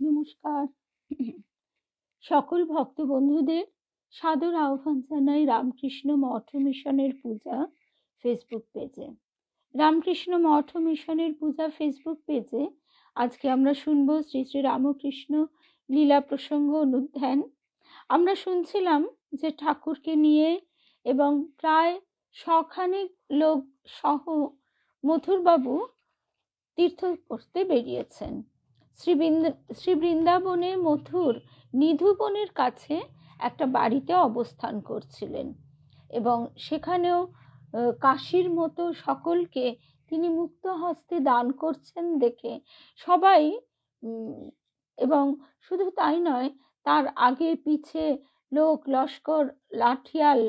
নমস্কার। সকল ভক্ত বন্ধুদের সাদর আহ্বান জানাই রামকৃষ্ণ মঠ মিশনের পূজা ফেসবুক পেজে রামকৃষ্ণ মঠ মিশনের পূজা ফেসবুক পেজে আজকে আমরা শুনব শ্রী শ্রী রামকৃষ্ণ লীলা প্রসঙ্গ অনুধ্যান। আমরা শুনছিলাম যে ঠাকুরকে নিয়ে এবং প্রায় শখানেক লোক সহ মথুরবাবু তীর্থ করতে বেরিয়েছেন। শ্রী শ্রী বৃন্দাবনে মথুর নিধুবনের কাছে একটা বাড়িতে অবস্থান করছিলেন এবং সেখানেও কাশির মতো সকলকে তিনি মুক্ত হস্তে দান করছেন দেখে সবাই এবং শুধু তাই নয়, তার আগে পিছে লোক, লস্কর, লাঠিয়াল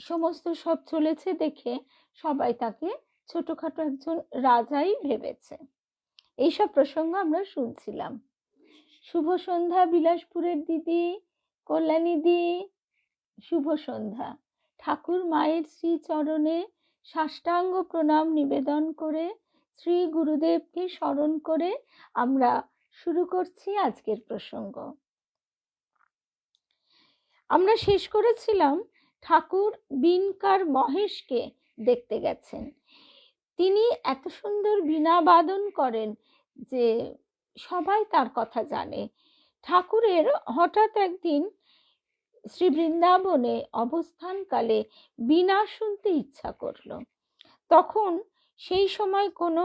সমস্ত সব চলেছে দেখে সবাই তাকে ছোটখাটো একজন রাজাই ভেবেছে। এইসব প্রসঙ্গ আমরা শুনছিলাম। শুভ সন্ধ্যা বিলাসপুরের দিদি কল্যাণীদি শুভ সন্ধ্যা। ঠাকুর মায়ের শ্রী চরণে সাষ্টাঙ্গ প্রণাম নিবেদন করে শ্রী গুরুদেবকে স্মরণ করে আমরা শুরু করছি আজকের প্রসঙ্গ। আমরা শেষ করেছিলাম ঠাকুর বিনকার মহেশকে দেখতে গেছেন। তিনি এত সুন্দর বীণা বাদন করেন যে সবাই তার কথা জানে। ঠাকুরের হঠাৎ একদিন শ্রী বৃন্দাবনে অবস্থানকালে বীণা শুনতে ইচ্ছা করল। তখন সেই সময় কোনো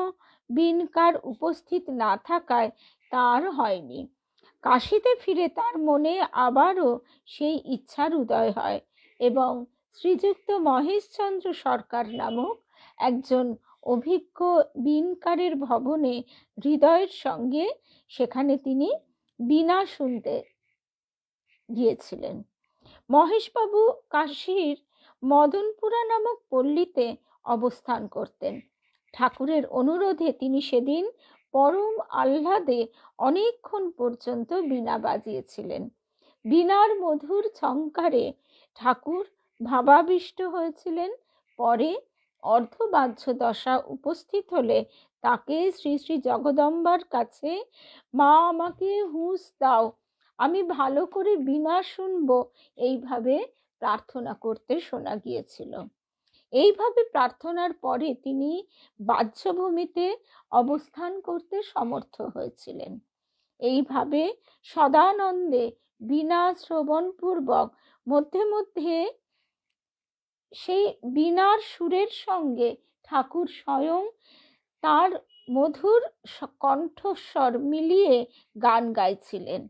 বিনকার উপস্থিত না থাকায় তার হয়নি। কাশিতে ফিরে তার মনে আবারও সেই ইচ্ছার উদয় হয় এবং শ্রীযুক্ত মহেশচন্দ্র সরকার নামক একজন অভিজ্ঞ বিনকারের ভবনে হৃদয়ের সঙ্গে সেখানে তিনি বিনা শুনতে গিয়েছিলেন। মহেশবাবু কাশীর মদনপুরা নামক পল্লীতে অবস্থান করতেন। ঠাকুরের অনুরোধে তিনি সেদিন পরম আহ্লাদে অনেকক্ষণ পর্যন্ত বীণা বাজিয়েছিলেন। বীণার মধুর ছঙ্কারে ঠাকুর ভাবাবিষ্ট হয়েছিলেন। পরে অর্ধবাহ্য দশা উপস্থিত হলে তাকে শ্রী শ্রী জগদম্বার কাছে, মা, আমাকে হুঁশ দাও, আমি ভালো করে বিনা শুনব এইভাবে প্রার্থনা করতে শোনা গিয়েছিল। এইভাবে প্রার্থনার পরে তিনি বাহ্যভূমিতে অবস্থান করতে সমর্থ হয়েছিলেন। এইভাবে সদানন্দে বিনা শ্রবণপূর্বক মধ্যে মধ্যে সেই বীণার সুরের সঙ্গে ঠাকুর স্বয়ং তার মধুর কণ্ঠস্বর মিলিয়ে গান গাইছিলেন।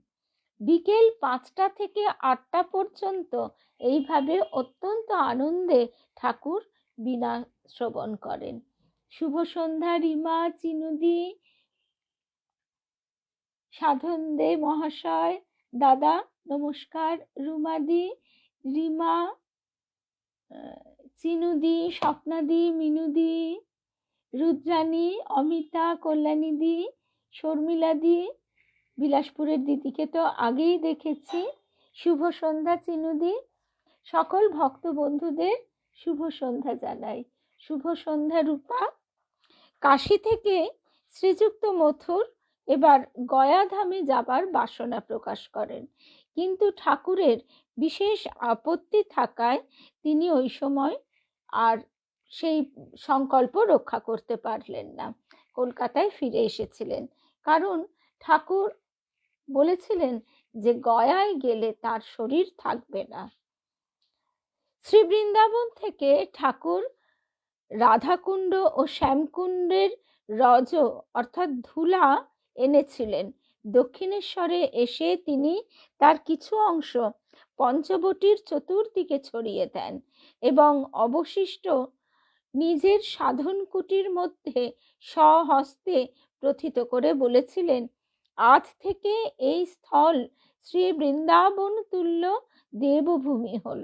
বিকেল পাঁচটা থেকে আটটা পর্যন্ত এইভাবে অত্যন্ত আনন্দে ঠাকুর বীণা শ্রবণ করেন। শুভ সন্ধ্যা রিমা, চিনুদি, সাধন দে মহাশয়, দাদা নমস্কার, রুমাদি, রিমা চিনুদি, স্বপ্নাদি, মিনুদি, রুদ্রাণী, অমিতা, কল্যাণীদি, শর্মিলাদি, বিলাসপুরের দিদিকে তো আগেই দেখেছি। শুভ সন্ধ্যা চিনুদি। সকল ভক্ত বন্ধুদের শুভ সন্ধ্যা জানাই। শুভ সন্ধ্যা রূপা। কাশি থেকে শ্রীযুক্ত মথুর এবার গয়াধামে যাবার বাসনা প্রকাশ করেন। কিন্তু ঠাকুরের বিশেষ আপত্তি থাকায় তিনি ওই সময় আর সেই সংকল্প রক্ষা করতে পারলেন না। কলকাতায় ফিরে এসেছিলেন। কারণ ঠাকুর বলেছিলেন যে, গয়ায় গেলে তার শরীর থাকবে না। শ্রী বৃন্দাবন থেকে ঠাকুর রাধাকুণ্ড ও শ্যামকুণ্ডের রজ, অর্থাৎ ধুলা, এনেছিলেন। দক্ষিণেশ্বরে এসে তিনি তার কিছু অংশ পঞ্চবটির চতুর্দিকে ছড়িয়ে দেন এবং অবশিষ্ট নিজের সাধন কুটির মধ্যে স্বহস্তে প্রথিত করে বলেছিলেন, আজ থেকে এই স্থল শ্রী বৃন্দাবন তুল্য দেবভূমি হল।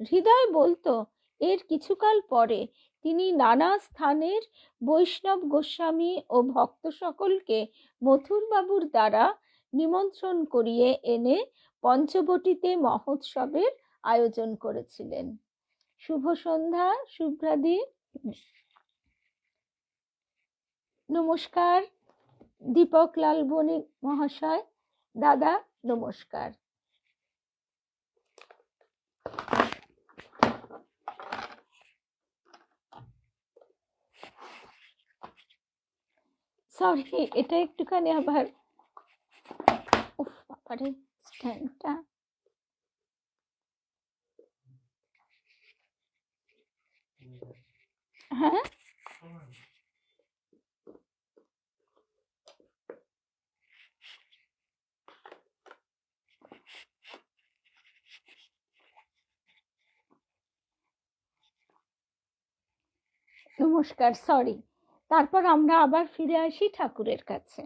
হৃদয় বলতো, এর কিছুকাল পরে তিনি নানা স্থানের বৈষ্ণব গোস্বামী ও ভক্ত সকলকে মথুরবাবুর দ্বারা নিমন্ত্রণ করিয়ে এনে পঞ্চবটিতে মহোৎসবের আয়োজন করেছিলেন। শুভ সন্ধ্যা শুভ্রাদি নমস্কার, দীপক লাল বণিক মহাশয়, দাদা নমস্কার। সরি এটা একটুখানি আবার, উফ স্ট্যান্ডটা হ্যাঁ? নমস্কার সরি তারপর আমরা আবার ফিরে আসি ঠাকুরের কাছে।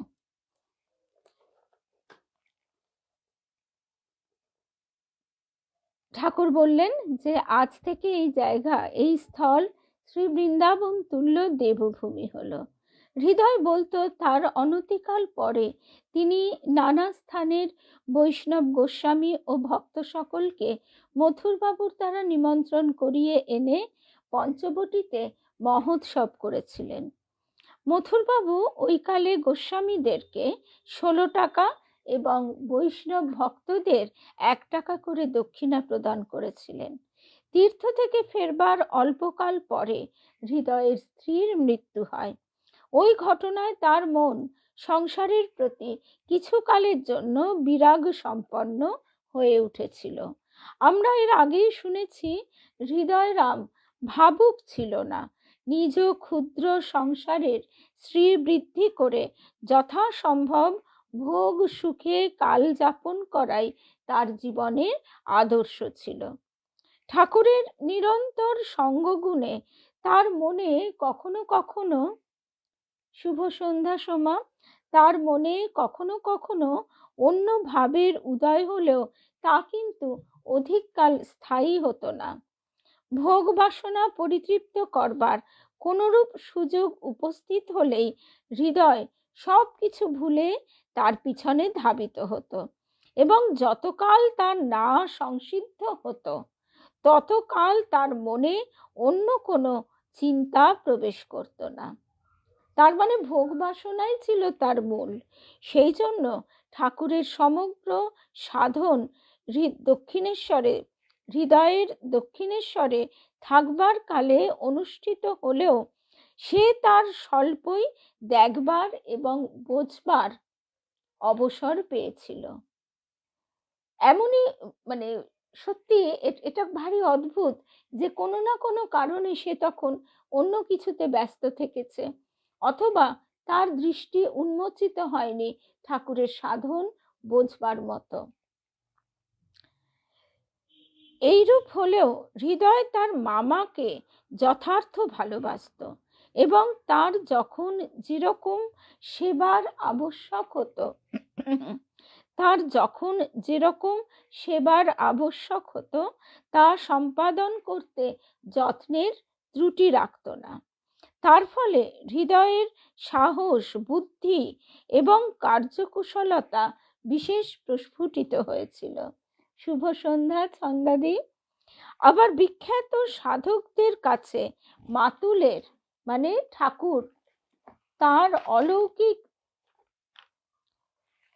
ঠাকুর বললেন যে, আজ থেকে এই জায়গা, এই স্থল শ্রী বৃন্দাবন তুল্য দেবভূমি হলো। হৃদয় বলতো তার অনতিকাল পরে তিনি নানা স্থানের বৈষ্ণব গোস্বামী ও ভক্ত সকলকে মথুরবাবুর দ্বারা নিমন্ত্রণ করিয়ে এনে পঞ্চবটিতে মহোৎসব করেছিলেন। মথুরবাবু ওইকালে গোস্বামীদেরকে ষোলো টাকা এবং বৈষ্ণব ভক্তদের এক টাকা করে দক্ষিণা প্রদান করেছিলেন। তীর্থ থেকে ফেরবার অল্পকাল পরে হৃদয়ের স্ত্রীর মৃত্যু হয়। ওই ঘটনায় তার মন সংসারের প্রতি কিছু কালের জন্য বিরাগ সম্পন্ন হয়ে উঠেছিল। আমরা এর আগেই শুনেছি হৃদয়রাম ভাবুক ছিল না। নিজ ক্ষুদ্র সংসারের শ্রীবৃদ্ধি করে যথাসম্ভব ভোগ সুখে কাল যাপন করাই তার জীবনের আদর্শ ছিল। ঠাকুরের নিরন্তর সঙ্গগুণে তার মনে কখনো কখনো শুভ সন্ধ্যা সমা, তার মনে কখনো কখনো অন্য ভাবের উদয় হলেও তা কিন্তু অধিককাল স্থায়ী হতো না। ভোগ বাসনা পরিতৃপ্ত করবার কোনরূপ সুযোগ উপস্থিত হলেই হৃদয় সব কিছু ভুলে তার পিছনে ধাবিত হতো এবং যতকাল তার না সংসিদ্ধ হতো, ততকাল তার মনে অন্য কোনো চিন্তা প্রবেশ করত না। তার মানে ভোগ বাসনাই ছিল তার মূল। সেই জন্য ঠাকুরের সমগ্র সাধন দক্ষিণেশ্বরে, হৃদয়ের দক্ষিণেশ্বরে থাকবার কালে অনুষ্ঠিত হলেও সে তার স্বল্পই দেখবার এবং বোঝবার অবসর পেয়েছিল। এমনই মানে সত্যি এটা ভারী অদ্ভুত যে কোনো না কোনো কারণে সে তখন অন্য কিছুতে ব্যস্ত থেকেছে অথবা তার দৃষ্টি উন্মোচিত হয়নি ঠাকুরের সাধন বোঝবার মতো। এইরূপ হলেও হৃদয় তার মামাকে যথার্থ ভালোবাসত। এবং তার যখন যেরকম সেবার আবশ্যক হতো, তার যখন যেরকম সেবার আবশ্যক হতো, তা সম্পাদন করতে যত্নের ত্রুটি রাখত না। তার ফলে হৃদয়ের সাহস, বুদ্ধি এবং কার্যকুশলতা বিশেষ প্রস্ফুটিত হয়েছিল। শুভ সন্ধ্যা, ছন্দাদি। আবার বিখ্যাত সাধকদের কাছে মাতুলের মানে ঠাকুর, তার অলৌকিক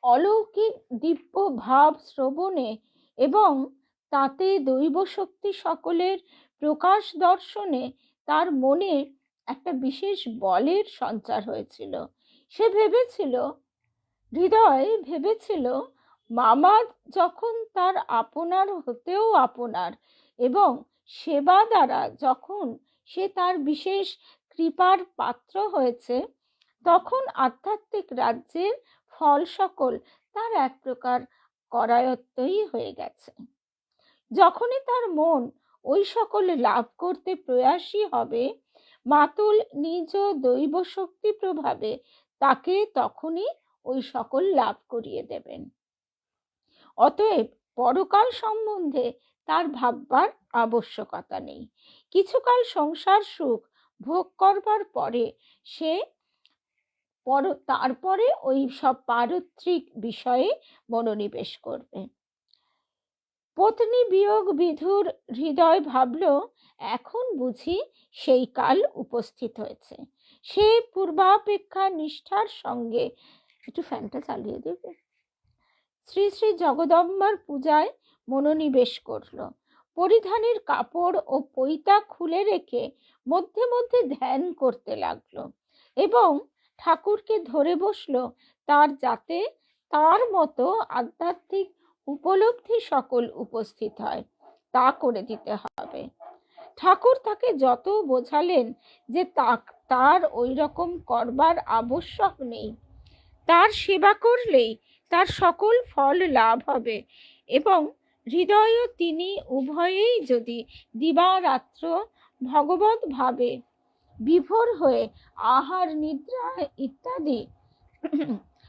অলৌকিক দিব্য ভাব শ্রবণে এবং তাতে দৈব শক্তি সকলের প্রকাশ দর্শনে তার মনে একটা বিশেষ বলের সঞ্চার হয়েছিল। সে ভেবেছিল, হৃদয় ভেবেছিল, মামা যখন তার আপনার হতেও আপনার এবং সেবা দ্বারা যখন সে তার বিশেষ কৃপার পাত্র হয়েছে, তখন আধ্যাত্মিক রাজ্যের ফল সকল তার এক প্রকার করায়ত্তই হয়ে গেছে। যখনই তার মন ওই সকল লাভ করতে প্রয়াসী হবে, মাতুল নিজ দৈব শক্তি প্রভাবে তাকে তখনই ওই সকল লাভ করিয়ে দেবেন। অতএব পরকাল সম্বন্ধে তার ভাববার আবশ্যকতা নেই। কিছুকাল সংসার সুখ ভোগ করবার পরে সে পর, তারপরে ওই সব পারত্রিক বিষয়ে মনোনিবেশ করবে। পত্নী বিয়োগ বিধুর হৃদয় ভাবল, এখন বুঝি সেই কাল উপস্থিত হয়েছে। সে পূর্বাপেক্ষা নিষ্ঠার সঙ্গে, একটু ফ্যানটা চালিয়ে দেবে। শ্রী শ্রী জগদম্বার পূজায় মনোনিবেশ করল। পরিধানের কাপড় ও পৈতা খুলে রেখে মধ্যে মধ্যে ধ্যান করতে লাগল এবং ঠাকুরকে ধরে বসল তার যাতে তার মতো আধ্যাত্মিক উপলব্ধি সকল উপস্থিত হয়, তা করে দিতে হবে। ঠাকুর তাকে যত বোঝালেন যে তার ওই রকম করবার আবশ্যক নেই। তার সেবা করলেই তার সকল ফল লাভ হবে এবং হৃদয় তিনি উভয়েই যদি দিবারাত্র ভগবত ভাবে বিভোর হয়ে আহার, নিদ্রা ইত্যাদি,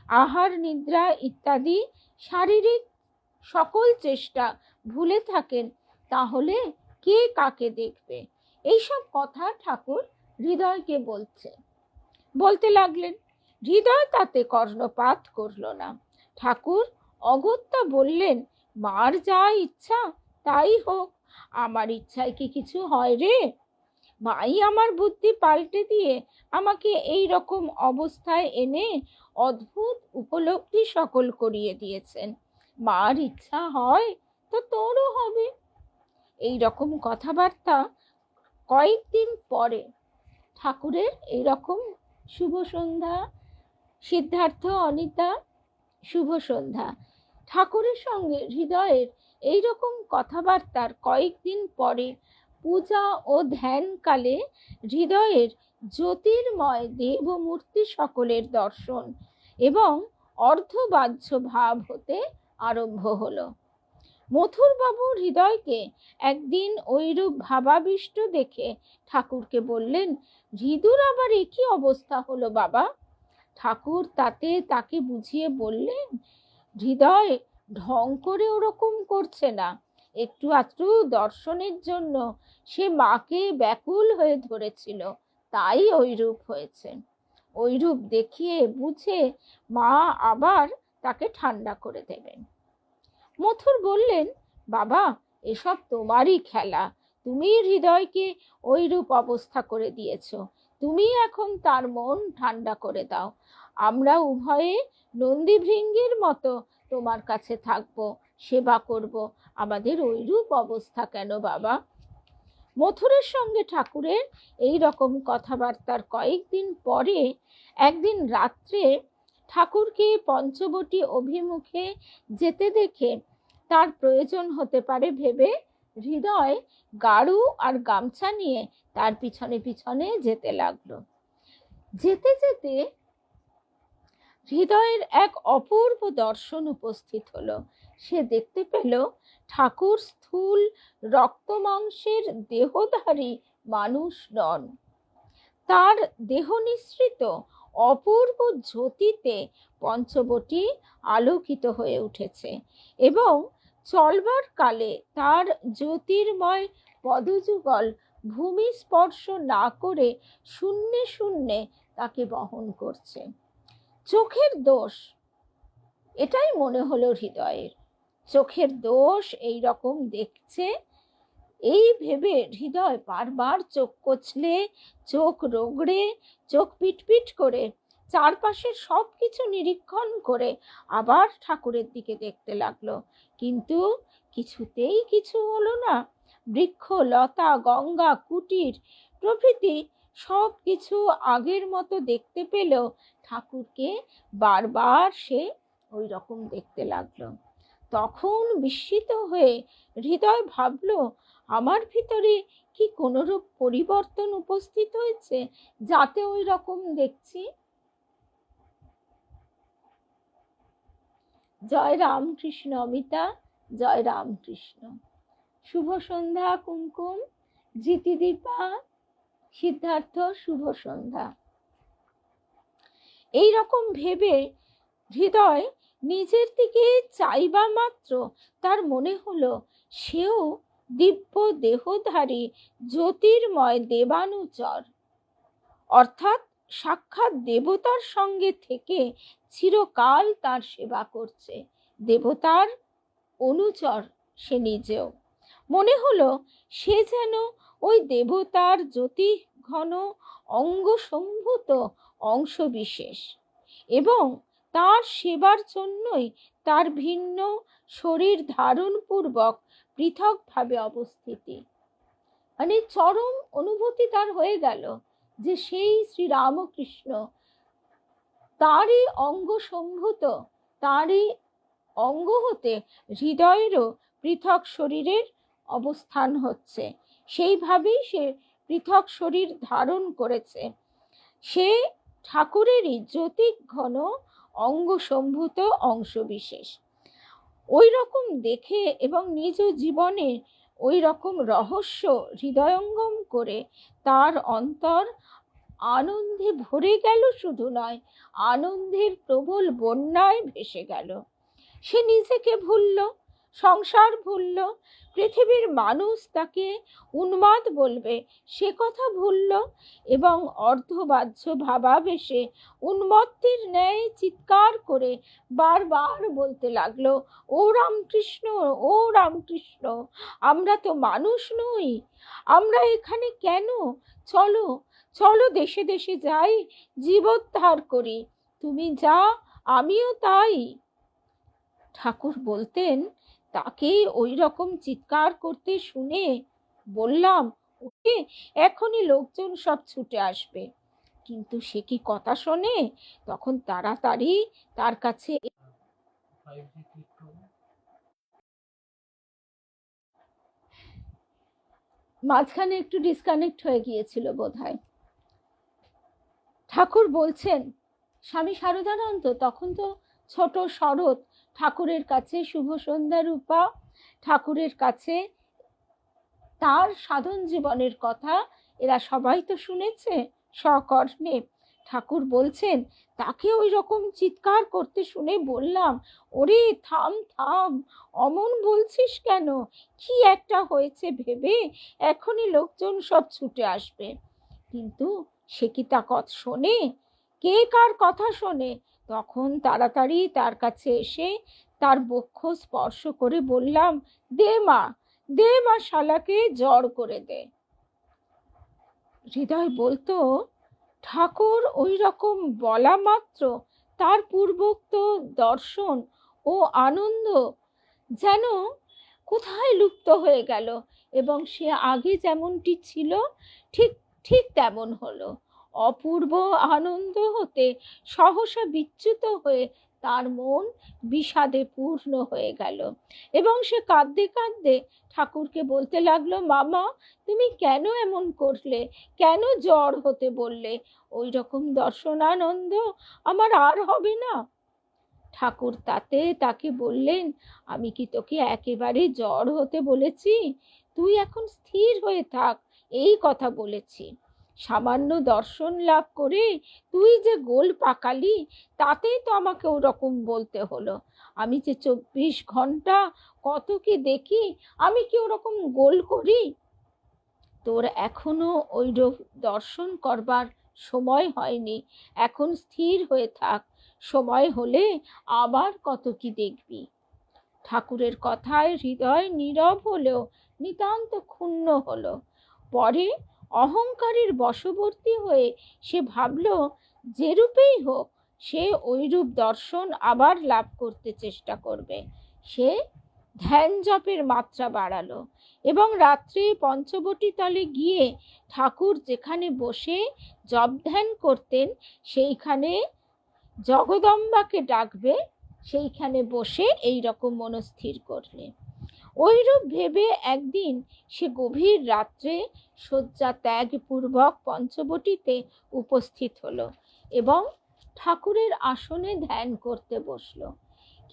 আহার, নিদ্রা ইত্যাদি শারীরিক সকল চেষ্টা ভুলে থাকেন, তাহলে কে কাকে দেখবে? এইসব কথা ঠাকুর হৃদয়কে বলছে। বলতে লাগলেন, হৃদয় তাতে কর্ণপাত করল না। ঠাকুর অগত্যা বললেন মার যা ইচ্ছা, তাই হোক। আমার ইচ্ছায় কি কিছু হয় রে? মাই আমার বুদ্ধি পাল্টে দিয়ে আমাকে এই রকম অবস্থায় এনে অদ্ভুত উপলব্ধি সকল করিয়ে দিয়েছেন। মার ইচ্ছা হয় তো তোরও হবে। এই রকম কথাবার্তা কয়েকদিন পরে ঠাকুরের এই রকম শুভ সন্ধ্যা সিদ্ধার্থ, অনিতা, শুভ সন্ধ্যা। ঠাকুরের সঙ্গে হৃদয়ের এই রকম কথাবার্তার কয়েকদিন পরে পূজা ও ধ্যানকালে হৃদয়ের জ্যোতির্ময় দেবমূর্তি সকলের দর্শন এবং অর্ধবাহ্য ভাব হতে আরম্ভ হলো। মথুরবাবু হৃদয়কে একদিন ওইরূপ ভাবাবিষ্ট দেখে ঠাকুরকে বললেন হৃদুর আবার একই অবস্থা হলো বাবা? ঠাকুর তাতে তাকে বুঝিয়ে বললেন হৃদয় ঢং করে ওরকম করছে না। একটু আধটু দর্শনের জন্য সে মাকে ব্যাকুল হয়ে ধরেছিল, তাই ওইরূপ হয়েছে। ওইরূপ দেখিয়ে বুঝে মা আবার তাকে ঠান্ডা করে দেবেন। মথুর বললেন, বাবা, এসব তোমারই খেলা। তুমি হৃদয়কে ওইরূপ অবস্থা করে দিয়েছ। তুমি এখন তার মন ঠান্ডা করে দাও। আমরা উভয়ে নন্দীভৃঙ্গের মতো তোমার কাছে থাকব, সেবা করব। আমাদের ওইরূপ অবস্থা কেন বাবা? মথুরের সঙ্গে ঠাকুরের এই রকম কথাবার্তার কয়েকদিন পরে একদিন রাত্রে ঠাকুরকে পঞ্চবটি অভিমুখে যেতে দেখে তার প্রয়োজন হতে পারে ভেবে হৃদয় গাড়ু আর গামছা নিয়ে তার পিছনে পিছনে যেতে লাগল। যেতে যেতে হৃদয়ের এক অপূর্ব দর্শন উপস্থিত হলো। সে দেখতে পেল ঠাকুর স্থূল রক্ত মাংসের দেহধারী মানুষ নন। তার দেহ নিঃসৃত অপূর্ব জ্যোতিতে পঞ্চবটি আলোকিত হয়ে উঠেছে এবং চলবার কালে তার জ্যোতির্ময় পদযুগল ভূমি স্পর্শ না করে শূন্যে শূন্যে তাকে বহন করছে। চোখের দোষ। এটাই মনে হলো হৃদয়ের। চোখের দোষ এই রকম দেখছে। এই ভেবে হৃদয় বারবার চোখ কচলে, চোখ রোগড়ে, চোখ পিটপিট করে, চারপাশের সব কিছু নিরীক্ষণ করে আবার ঠাকুরের দিকে দেখতে লাগল। কিন্তু কিছুতেই কিছু হলো না। বৃক্ষ, লতা, গঙ্গা, কুটির প্রভৃতি সব কিছু আগের মতো দেখতে পেলেও ঠাকুরকে বারবার সে ওই রকম দেখতে লাগল। তখন বিস্মিত হয়ে হৃদয় ভাবল, আমার ভিতরে কি কোনোরূপ পরিবর্তন উপস্থিত হয়েছে যাতে ওই রকম দেখছি? জয় রামকৃষ্ণ, অমিতা, জয় রামকৃষ্ণ। শুভ সন্ধ্যা, কুমকুম, জিতিদীপা সিদ্ধার্থ শুভ সন্ধ্যা। এই রকম ভেবে হৃদয় নিজের দিকে চাইবা মাত্র, তার মনে হলো সেও দিব্য দেহধারী জ্যোতির্ময় দেবানুচর। অর্থাৎ সাক্ষাৎ দেবতার সঙ্গে থেকে চিরকাল তার সেবা করছে। দেবতার অনুচর সে নিজেও। মনে হলো সে যেন ওই দেবতার জ্যোতি ঘন অঙ্গ সম্ভূত অংশ এবং তার সেবার জন্যই তার ভিন্ন শরীর ধারণ পূর্বক পৃথকভাবে অবস্থিতি। মানে চরম অনুভূতি তার হয়ে গেল যে সেই শ্রীরামকৃষ্ণ তারই অঙ্গ সম্ভূত তারই অঙ্গ হতে হৃদয়েরও পৃথক শরীরের অবস্থান হচ্ছে। সেইভাবেই সে পৃথক শরীর ধারণ করেছে। সে ঠাকুরেরই জ্যোতিক ঘন অঙ্গ সম্ভূত অংশবিশেষ। ওই রকম দেখে এবং নিজ জীবনে ওই রকম রহস্য হৃদয়ঙ্গম করে তার অন্তর আনন্দে ভরে গেল শুধু নয়, আনন্দের প্রবল বন্যায় ভেসে গেল। সে নিজেকে ভুলল সংসার ভুলল, পৃথিবীর মানুষ তাকে উন্মাদ বলবে, সে কথা ভুলল এবং অর্ধবাহ্য ভাবাবেশে উন্মত্তির ন্যায় চিৎকার করে বারবার বলতে লাগল, ও রামকৃষ্ণ ও রামকৃষ্ণ, আমরা তো মানুষ নই, আমরা এখানে কেন? চলো চলো দেশে দেশে যাই জীবোদ্ধার করি, তুমি যা, আমিও তাই। ঠাকুর বলতেন তাকে ওই রকম চিৎকার করতে শুনে বললাম, ওকে, এখনই লোকজন সব ছুটে আসবে। কিন্তু সে কি কথা শোনে? তখন তাড়াতাড়ি তার কাছে মাঝখানে একটু ডিসকানেক্ট হয়ে গিয়েছিল বোধহয়। ঠাকুর বলছেন, স্বামী শারদানন্দ, তখন তো ছোট শরৎ ঠাকুরের কাছে শুভ সন্ধ্যা রূপা, ঠাকুরের কাছে তার সাধন জীবনের কথা এরা সবাই তো শুনেছে সকর্ণে ঠাকুর বলছেন, তাকে ওই রকম চিৎকার করতে শুনে বললাম, ওরে থাম থাম, অমন বলছিস কেন? কি একটা হয়েছে ভেবে এখনই লোকজন সব ছুটে আসবে। কিন্তু সে কি তা কথা শোনে? কে কার কথা শোনে? তখন তাড়াতাড়ি তার কাছে এসে তার বক্ষ স্পর্শ করে বললাম, দে মা দে মা শালাকে জ্বর করে দে। হৃদয় বলতো, ঠাকুর ওই রকম বলা মাত্র। তার পূর্বোক্ত দর্শন ও আনন্দ যেন কোথায় লুপ্ত হয়ে গেল এবং সে আগে যেমনটি ছিল, ঠিক ঠিক তেমন হলো। অপূর্ব আনন্দ হতে সহসা বিচ্যুত হয়ে তার মন বিষাদে পূর্ণ হয়ে গেল। এবং সে কাঁদতে কাঁদতে ঠাকুরকে বলতে লাগল, মামা, তুমি কেন এমন করলে? কেন জ্বর হতে বললে? ওই রকম দর্শনানন্দ আমার আর হবে না। ঠাকুর তাতে তাকে বললেন, আমি কি তোকে একেবারে জ্বর হতে বলেছি? তুই এখন স্থির হয়ে থাক, এই কথা বলেছি। সামান্য দর্শন লাভ করে তুই যে গোল পাকালি, তাতেই তো আমাকে ওরকম বলতে হলো। আমি যে চব্বিশ ঘণ্টা কত কি দেখি, আমি কি ওরকম গোল করি? তোর এখনও ওই দর্শন করবার সময় হয়নি। এখন স্থির হয়ে থাক, সময় হলে আবার কত কি দেখবি। ঠাকুরের কথায় হৃদয় নীরব হলেও নিতান্ত ক্ষুণ্ণ হলো। পরে অহংকারের বশবর্তী হয়ে সে ভাবল, যেরূপেই হোক, সে ওইরূপ দর্শন আবার লাভ করতে চেষ্টা করবে। সে ধ্যান জপের মাত্রা বাড়ালো এবং রাত্রে পঞ্চবটি তলে গিয়ে ঠাকুর যেখানে বসে জপ ধ্যান করতেন, সেইখানে জগদম্বাকে ডাকবে, সেইখানে বসে এই রকম মনস্থির করলে। ওইরূপ ভেবে একদিন সে গভীর রাত্রে শয্যা ত্যাগপূর্বক পঞ্চবটিতে উপস্থিত হলো এবং ঠাকুরের আসনে ধ্যান করতে বসল।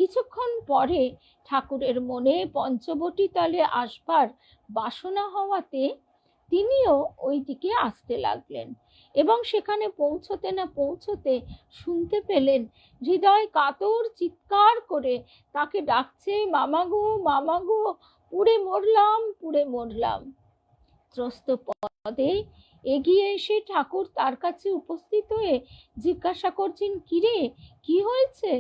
কিছুক্ষণ পরে ঠাকুরের মনে পঞ্চবটি তলে আসবার বাসনা হওয়াতে তিনিও ওই দিকে আসতে লাগলেন এবং সেখানে পৌঁছতে না পৌঁছতে শুনতে পেলেন হৃদয় কাতর চিৎকার করে তাকে ডাকছে, মামা গো মামা গো, পুড়ে মরলাম পুড়ে মরলাম। ত্রস্ত পদে এগিয়ে এসে ঠাকুর তার কাছে উপস্থিত হয়ে জিজ্ঞাসা করছেন, কিরে, কি হয়েছে?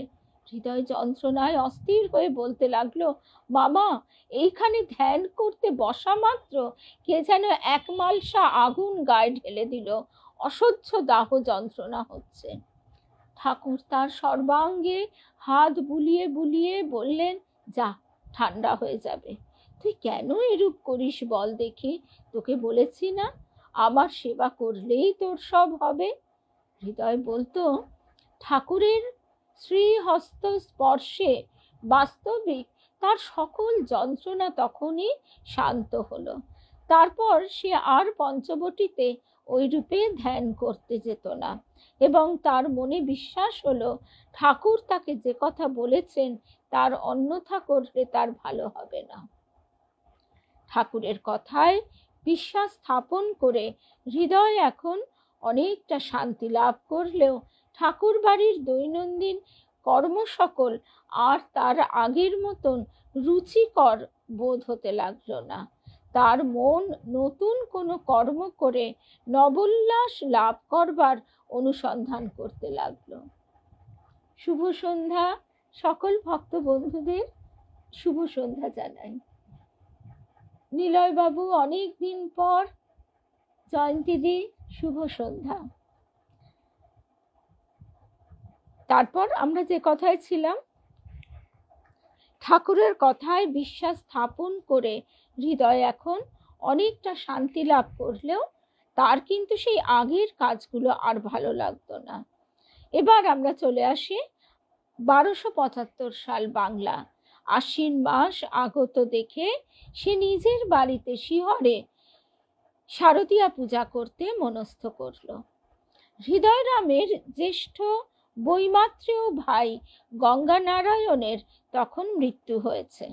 হৃদয় যন্ত্রণায় অস্থির হয়ে বলতে লাগল, মামা, এইখানে ধ্যান করতে বসা মাত্র। কে যেন এক মালসা আগুন গায়ে ঢেলে দিল। অসহ্য দাহ যন্ত্রণা হচ্ছে। ঠাকুর তার সর্বাঙ্গে হাত বুলিয়ে বুলিয়ে বললেন, যা, ঠান্ডা হয়ে যাবে। তুই কেন এরূপ করিস বল দেখি। তোকে বলেছি না, আমার সেবা করলেই তোর সব হবে? হৃদয় বলতো, ঠাকুরের শ্রীহস্ত স্পর্শে বাস্তবিক তার সকল যন্ত্রণা তখনই শান্ত হলো। তারপর সে আর পঞ্চবটিতে ওই রূপে ধ্যান করতে যেত না এবং তার মনে বিশ্বাস হলো, ঠাকুর তাকে যে কথা বলেছেন তার অন্যথা করলে তার ভালো হবে না। ঠাকুরের কথায় বিশ্বাস স্থাপন করে হৃদয় এখন অনেকটা শান্তি লাভ করলেও ঠাকুর বাড়ির দৈনন্দিন কর্ম সকল আর তার আগের মতন রুচিকর বোধ হতে লাগল না। তার মন নতুন কোনো কর্ম করে নবোল্লাস লাভ করবার অনুসন্ধান করতে লাগল। শুভ সন্ধ্যা, সকল ভক্ত বন্ধুদের শুভ সন্ধ্যা জানাই। নিলয়বাবু, অনেক দিন পর জয়ন্তীদি শুভ সন্ধ্যা। তারপর আমরা যে কথায় ছিলাম, ঠাকুরের কথায় বিশ্বাস স্থাপন করে হৃদয় এখন অনেকটা শান্তি লাভ করলেও তার কিন্তু সেই আগের কাজগুলো আর ভালো লাগতো না। এবার আমরা চলে আসি বারোশো পঁচাত্তর সাল বাংলা। আশ্বিন মাস আগত দেখে সে নিজের বাড়িতে শিহরে শারদীয়া পূজা করতে মনস্থ করল। হৃদয়রামের জ্যেষ্ঠ বৈমাত্রেয় ভাই গঙ্গানারায়ণের তখন মৃত্যু হয়েছে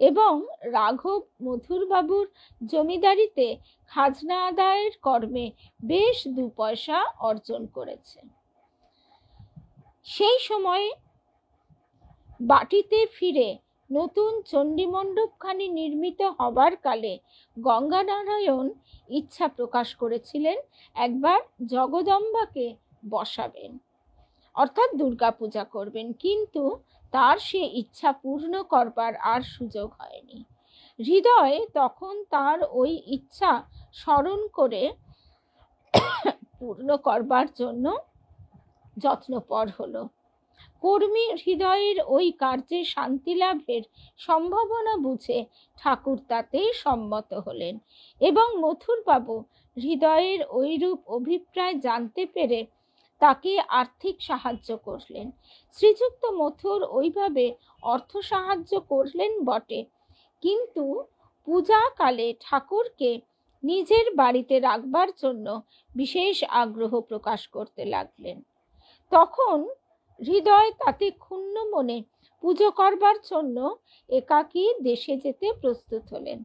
এবং রাঘব মধুরবাবুর জমিদারিতে খাজনা আদায়ের কর্মে বেশ দু পয়সা অর্জন করেছে। সেই সময়ে বাটিতে ফিরে নতুন চণ্ডীমণ্ডপখানি নির্মিত হবার কালে গঙ্গানারায়ণ ইচ্ছা প্রকাশ করেছিলেন একবার জগদম্বাকে বসাবেন। অর্থাৎ দুর্গা পূজা করবেন। কিন্তু তার সে ইচ্ছা পূর্ণ করবার আর সুযোগ হয়নি। হৃদয় তখন তার ওই ইচ্ছা স্মরণ করে পূর্ণ করবার জন্য যত্নপর হলো। কর্মী হৃদয়ের ওই কার্যে শান্তি লাভের সম্ভাবনা বুঝে ঠাকুর তাতে সম্মত হলেন এবং মথুরবাবু হৃদয়ের ওইরূপ অভিপ্রায় জানতে পেরে তাকে আর্থিক সাহায্য করলেন। শ্রীযুক্ত মথুর ওইভাবে অর্থ সাহায্য করলেন বটে। কিন্তু পূজাকালে ঠাকুরকে নিজের বাড়িতে রাখবার জন্য বিশেষ আগ্রহ প্রকাশ করতে লাগলেন। তখন হৃদয় তাতে ক্ষুণ্ণ মনে পুজো করবার জন্য একাকী দেশে যেতে প্রস্তুত হলেন।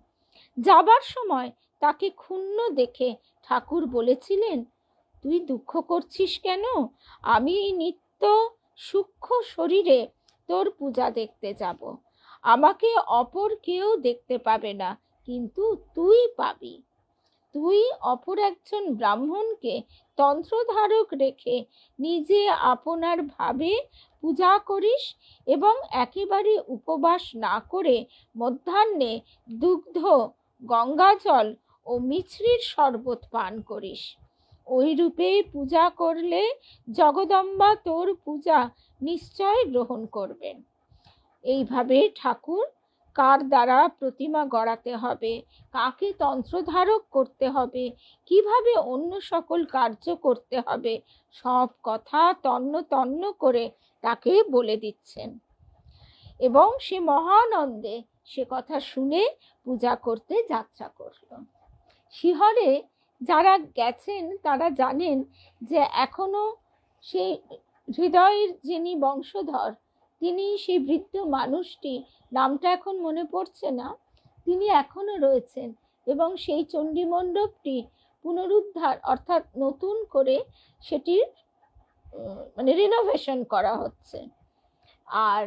যাবার সময় তাকে ক্ষুণ্ণ দেখে ঠাকুর বলেছিলেন তুই দুঃখ করছিস কেন? আমি নিত্য সূক্ষ্ম শরীরে তোর পূজা দেখতে যাব। আমাকে অপর কেউ দেখতে পাবে না, কিন্তু তুই পাবি। তুই অপর একজন ব্রাহ্মণকে তন্ত্রধারক রেখে নিজে আপনার ভাবে পূজা করিস এবং একেবারে উপবাস না করে মধ্যাহ্নে দুগ্ধ, গঙ্গাজল ও মিছরির শরবত পান করিস। ওই রূপে পূজা করলে জগদম্বা তোর পূজা নিশ্চয় গ্রহণ করবেন এইভাবে ঠাকুর কার দ্বারা প্রতিমা গড়াতে হবে? কাকে তন্ত্রধারক করতে হবে? কীভাবে অন্য সকল কার্য করতে হবে? সব কথা তন্ন তন্ন করে তাকে বলে দিচ্ছেন। এবং সে মহানন্দে সে কথা শুনে পূজা করতে যাত্রা করল। শিহরে যারা গেছেন, তারা জানেন যে এখনও সেই হৃদয়ের যিনি বংশধর, তিনি সেই বৃদ্ধ মানুষটি, নামটা এখন মনে পড়ছে না, তিনি এখনও রয়েছেন এবং সেই চণ্ডী মণ্ডপটি পুনরুদ্ধার অর্থাৎ নতুন করে সেটির মানে রিনোভেশন করা হচ্ছে। আর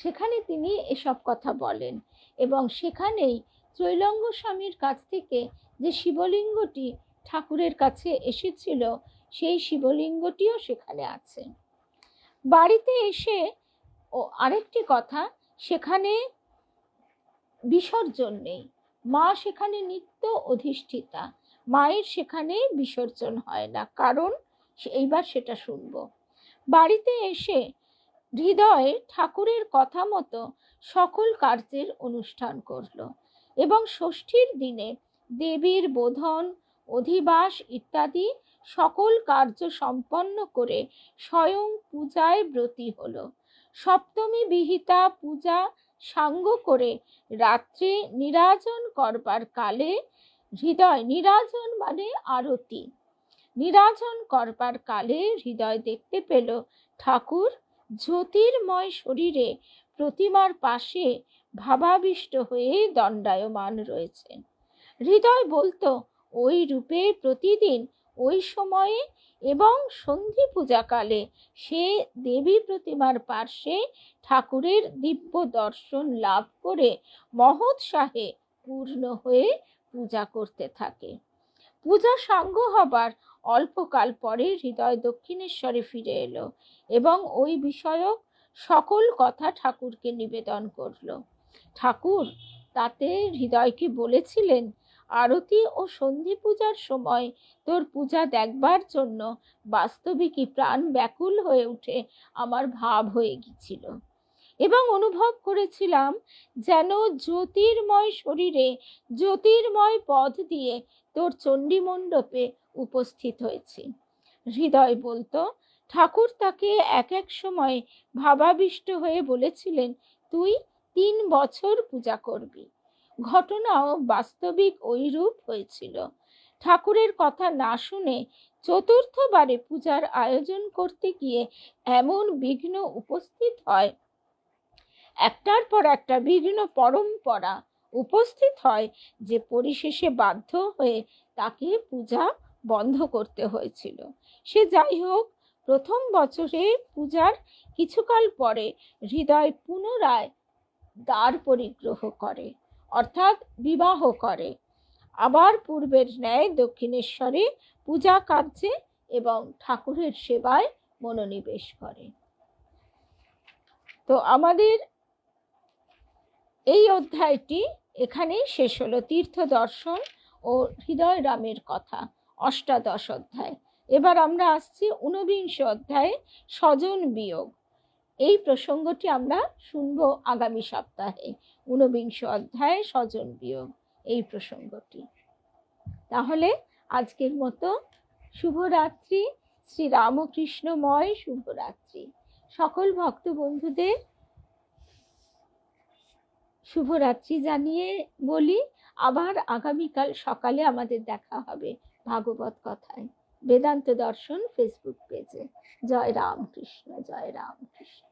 সেখানে তিনি এসব কথা বলেন এবং সেখানেই ত্রৈলঙ্গ স্বামীর কাছ থেকে যে শিবলিঙ্গটি ঠাকুরের কাছে এসেছিল, সেই শিবলিঙ্গটিও সেখানে আছে। বাড়িতে এসে ও আরেকটি কথা, সেখানে বিসর্জন নেই। মা সেখানে নিত্য অধিষ্ঠিতা, মায়ের সেখানে বিসর্জন হয় না, কারণ এইবার সেটা শুনব। বাড়িতে এসে হৃদয়ে ঠাকুরের কথা মতো সকল কার্যের অনুষ্ঠান করল। এবং ষষ্ঠীর দিনে দেবীর বোধন, অধিবাস ইত্যাদি সকল কার্য সম্পন্ন করে স্বয়ং পূজায় ব্রতী হল। সপ্তমী বিহিতা পূজা সাঙ্গ করে রাত্রে নিরাজন করবার কালে হৃদয়, নিরাজন মানে আরতি। নিরাজন করবার কালে হৃদয় দেখতে পেল ঠাকুর জ্যোতির্ময় শরীরে প্রতিমার পাশে ভাবাবিষ্ট হয়ে দণ্ডায়মান রয়েছেন। হৃদয় বলতো, ওই রূপে প্রতিদিন, ওই সময়ে এবং সন্ধি পূজাকালে সে দেবী প্রতিমার পার্শ্বে ঠাকুরের দিব্য দর্শন লাভ করে মহোৎসাহে পূর্ণ হয়ে পূজা করতে থাকে। পূজা সাঙ্গ হবার অল্পকাল পরে হৃদয় দক্ষিণেশ্বরে ফিরে এলো এবং ওই বিষয়ক সকল কথা ঠাকুরকে নিবেদন করল। ঠাকুর, তাতে হৃদয়কে বলেছিলেন, আরতি ও সন্ধি পূজার সময় তোর পূজা দেখবার জন্য বাস্তবিকই প্রাণ ব্যাকুল হয়ে উঠে আমার ভাব হয়ে গিয়েছিল। এবং অনুভব করেছিলাম যেন জ্যোতির্ময় শরীরে জ্যোতির্ময় পথ দিয়ে তোর চণ্ডীমণ্ডপে উপস্থিত হয়েছি। হৃদয় বলতো, ঠাকুর তাকে এক এক সময় ভাবাবিষ্ট হয়ে বলেছিলেন, তুই তিন বছর পূজা করবি। ঘটনাও বাস্তবিক ওই রূপ হয়েছিল। ঠাকুরের কথা না শুনে চতুর্থবারে পূজার আয়োজন করতে গিয়ে এমন বিঘ্ন উপস্থিত হয়। একটার পর একটা বিঘ্ন পরম্পরা উপস্থিত হয় যে পরিশেষে বাধ্য হয়ে তাকে পূজা বন্ধ করতে হয়েছিল। সে যাই হোক, প্রথম বছরে পূজার কিছুকাল পরে হৃদয় পুনরায় দ্বার পরিগ্রহ করে, অর্থাৎ বিবাহ করে। আবার পূর্বের ন্যায় দক্ষিণেশ্বরে পূজা কার্যে এবং ঠাকুরের সেবায় মনোনিবেশ করে। তো আমাদের এই অধ্যায়টি এখানেই শেষ হলো। তীর্থ দর্শন ও হৃদয় রামের কথা, অষ্টাদশ অধ্যায়। এবার আমরা আসছি ঊনবিংশ অধ্যায়ে স্বজন বিয়োগ। এই প্রসঙ্গটি আমরা শুনব আগামী সপ্তাহে। ঊনবিংশ অধ্যায়ে স্বজন বিয়োগ, এই প্রসঙ্গটি। তাহলে আজকের মতো শুভরাত্রি। শ্রী রামকৃষ্ণময় শুভরাত্রি। সকল ভক্ত বন্ধুদের শুভরাত্রি জানিয়ে বলি, আবার আগামীকাল সকালে আমাদের দেখা হবে ভাগবত কথায়। বেদান্ত দর্শন ফেসবুক পেজে। জয় রামকৃষ্ণ জয় রামকৃষ্ণ।